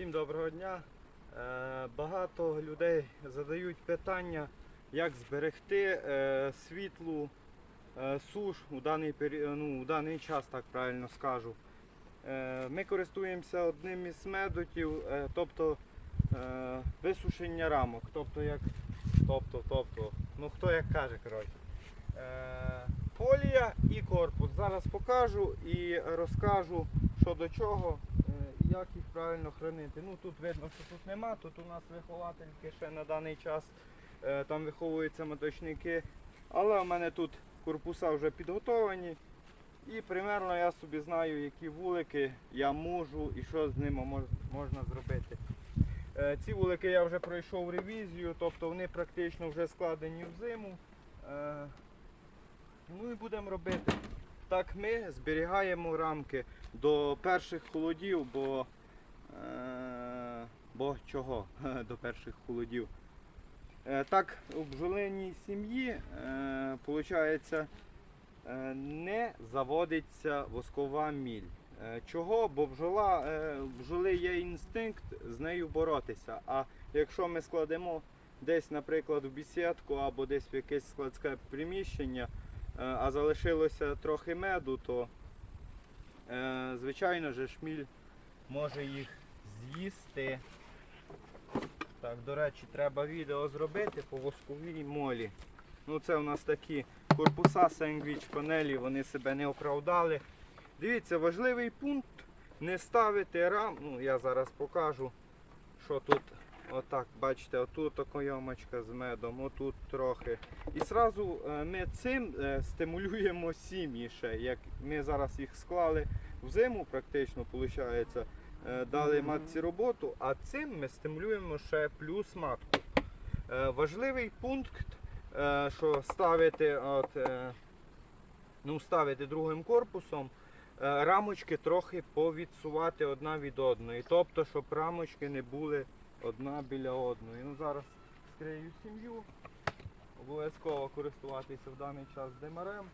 Всім доброго дня. Е, Багато людей задають питання, як зберегти е, світлу е, суш у даний, ну, у даний час, так правильно скажу. Ми користуємося одним із методів, тобто висушення рамок. Тобто, як, тобто, тобто, ну хто як каже, коротше. Фолія і корпус. Зараз покажу і розкажу, що до чого як їх правильно хранити. Ну тут видно, що тут нема, тут у нас виховательки ще на даний час, е, там виховуються маточники. Але у мене тут корпуса вже підготовані. І примерно я собі знаю, які вулики я можу і що з ними можна зробити. Е, Ці вулики я вже пройшов ревізію, тобто вони практично вже складені в зиму. Е, Ну і будемо робити. Так ми зберігаємо рамки до перших холодів, бо, е, бо чого до перших холодів. Е, так, у бджолиній сім'ї виходить, не заводиться воскова міль. Е, Чого? Бо бджола, е, є інстинкт з нею боротися. А якщо ми складемо десь, наприклад, в бісідку або десь в якесь складське приміщення, е, а залишилося трохи меду, то е, звичайно же шміль може їх з'їсти. Так, до речі, треба відео зробити по восковій молі. Ну це у нас такі корпуса сендвіч панелі, вони себе не оправдали. Дивіться, важливий пункт не ставити рам. Ну, я зараз покажу, що тут. Отак, бачите, отут така ямочка з медом, отут трохи. І зразу е, ми цим е, стимулюємо сім'ї ще. Як ми зараз їх склали в зиму, практично, виходить, дали матці роботу, а цим ми стимулюємо ще плюс матку. Е, Важливий пункт, е, що ставити, от, е, ну, ставити другим корпусом, е, рамочки трохи повідсувати одна від одної. Тобто, щоб рамочки не були одна біля одної. Ну, зараз скрию сім'ю. Обов'язково користуватися в даний час демарем.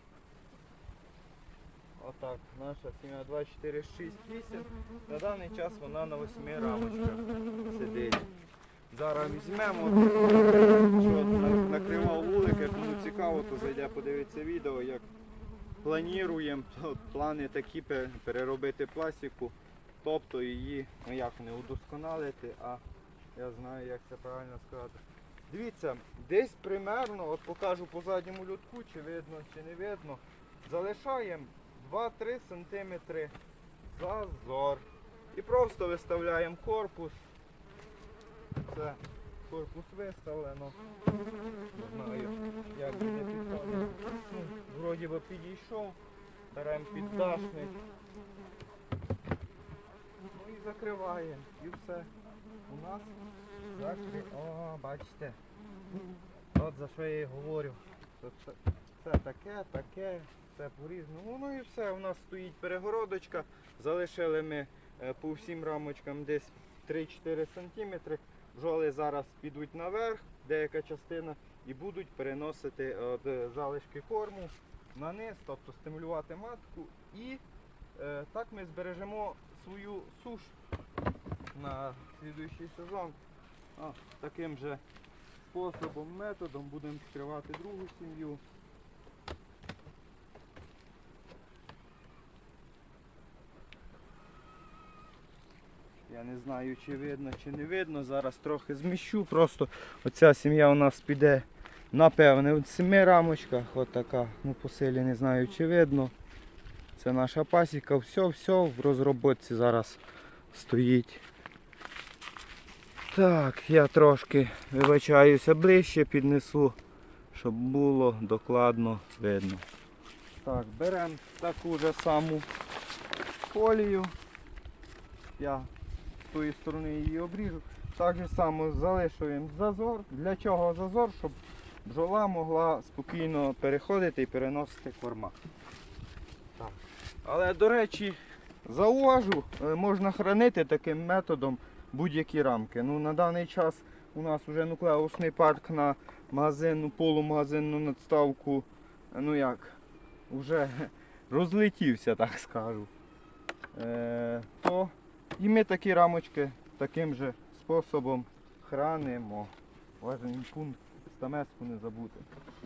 Отак, наша сім'я 2, 4, 6, 8. На даний час вона на 8 рамочках сидить. Зараз візьмемо, що на- накривав вулики, кому цікаво, то зайде подивитися відео, як плануємо, плани такі переробити пластику, тобто її, ну як не удосконалити, а я знаю, як це правильно сказати. Дивіться, десь примерно, от покажу по задньому лютку, чи видно, чи не видно, залишаємо 2-3 см зазор. І просто виставляємо корпус. Це корпус виставлено. Не знаю, як буде підходити. Ну, вроді би підійшов, беремо піддашник. Ну і закриваємо. І все. У нас закри... О, бачите. От за що я і говорю. Це, це таке, таке, це по-різному. Ну і все, у нас стоїть перегородочка. Залишили ми е, по всім рамочкам десь 3-4 см. Бджоли зараз підуть наверх, деяка частина, і будуть переносити от, е, залишки корму на низ, тобто стимулювати матку. І е, так ми збережемо свою суш на слідуючий сезон. О, таким же способом, методом будемо скривати другу сім'ю. Я не знаю, чи видно, чи не видно. Зараз трохи зміщу. Просто оця сім'я у нас піде, напевне, в семи рамочках. От така. Ну, по силі не знаю, чи видно. Це наша пасіка. Все, все в розробці зараз стоїть. Так, я трошки вибачаюся ближче, піднесу, щоб було докладно видно. Так, беремо таку ж саму фолію. Я з тої сторони її обріжу. Так же само залишуємо зазор. Для чого зазор? Щоб бджола могла спокійно переходити і переносити корма. Так. Але, до речі, зауважу, е, можна хранити таким методом будь-які рамки. Ну, на даний час у нас вже нуклеусний парк на магазинну, полумагазинну надставку, ну як, вже розлетівся, так скажу. Е, то і ми такі рамочки таким же способом хранимо. Важний пункт стамеску не забути.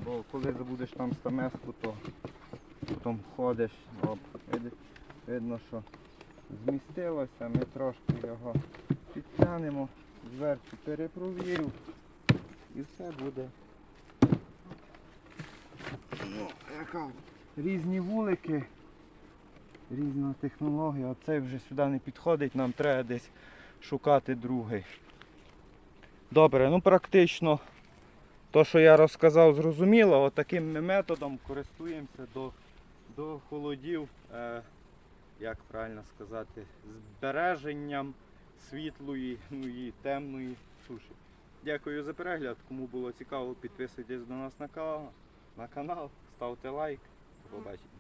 Бо коли забудеш там стамеску, то потім ходиш. Оп, видно, що змістилося, ми трошки його підтягнемо, зверху перепровірю і все буде. Ну, яка різні вулики, різна технологія. Оцей вже сюди не підходить, нам треба десь шукати другий. Добре, ну практично то, що я розказав, зрозуміло. Отаким ми методом користуємося до, до холодів, е, як правильно сказати, збереженням світлої ну, і темної суші. Дякую за перегляд. Кому було цікаво, підписуйтесь до нас на канал, на канал ставте лайк. Побачення.